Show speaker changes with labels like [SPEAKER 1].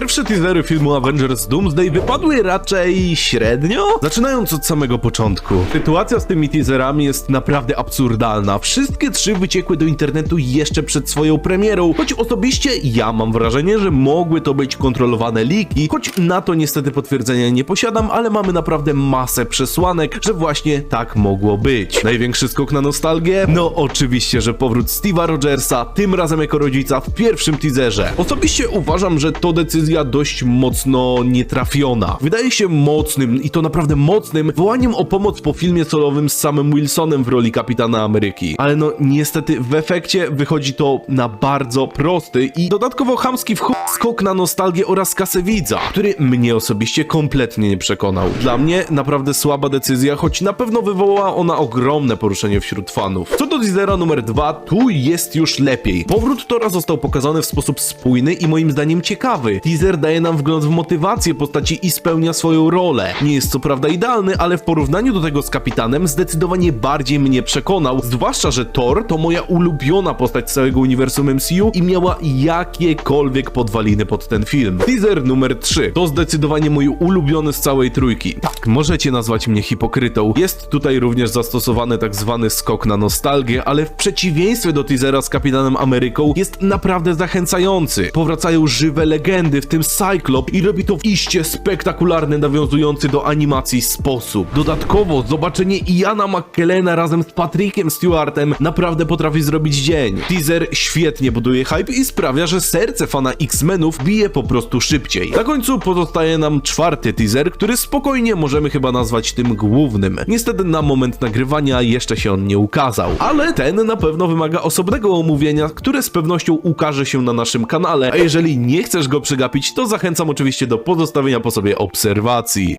[SPEAKER 1] Pierwsze teasery filmu Avengers Doomsday wypadły raczej średnio? Zaczynając od samego początku. Sytuacja z tymi teaserami jest naprawdę absurdalna. Wszystkie trzy wyciekły do internetu jeszcze przed swoją premierą, choć osobiście ja mam wrażenie, że mogły to być kontrolowane leaki, choć na to niestety potwierdzenia nie posiadam, ale mamy naprawdę masę przesłanek, że właśnie tak mogło być. Największy skok na nostalgię? No oczywiście, że powrót Steve'a Rogersa, tym razem jako rodzica w pierwszym teaserze. Osobiście uważam, że to decyzja dość mocno nietrafiona. Wydaje się mocnym, i to naprawdę mocnym, wołaniem o pomoc po filmie solowym z samym Wilsonem w roli Kapitana Ameryki. Ale no niestety w efekcie wychodzi to na bardzo prosty i dodatkowo chamski w chuj skok na nostalgię oraz kasę widza, który mnie osobiście kompletnie nie przekonał. Dla mnie naprawdę słaba decyzja, choć na pewno wywołała ona ogromne poruszenie wśród fanów. Co do teasera numer 2, tu jest już lepiej. Powrót Tora został pokazany w sposób spójny i moim zdaniem ciekawy. Teaser daje nam wgląd w motywację postaci i spełnia swoją rolę. Nie jest co prawda idealny, ale w porównaniu do tego z Kapitanem zdecydowanie bardziej mnie przekonał, zwłaszcza, że Thor to moja ulubiona postać z całego uniwersum MCU i miała jakiekolwiek podwaliny pod ten film. Teaser numer 3 to zdecydowanie mój ulubiony z całej trójki. Tak, możecie nazwać mnie hipokrytą. Jest tutaj również zastosowany tak zwany skok na nostalgię, ale w przeciwieństwie do teasera z Kapitanem Ameryką jest naprawdę zachęcający. Powracają żywe legendy, w tym Cyclop i robi to w iście spektakularny, nawiązujący do animacji sposób. Dodatkowo zobaczenie Iana McKellena razem z Patrickiem Stewartem naprawdę potrafi zrobić dzień. Teaser świetnie buduje hype i sprawia, że serce fana X-Menów bije po prostu szybciej. Na końcu pozostaje nam czwarty teaser, który spokojnie możemy chyba nazwać tym głównym. Niestety na moment nagrywania jeszcze się on nie ukazał, ale ten na pewno wymaga osobnego omówienia, które z pewnością ukaże się na naszym kanale, a jeżeli nie chcesz go przegapić, to zachęcam oczywiście do pozostawienia po sobie obserwacji.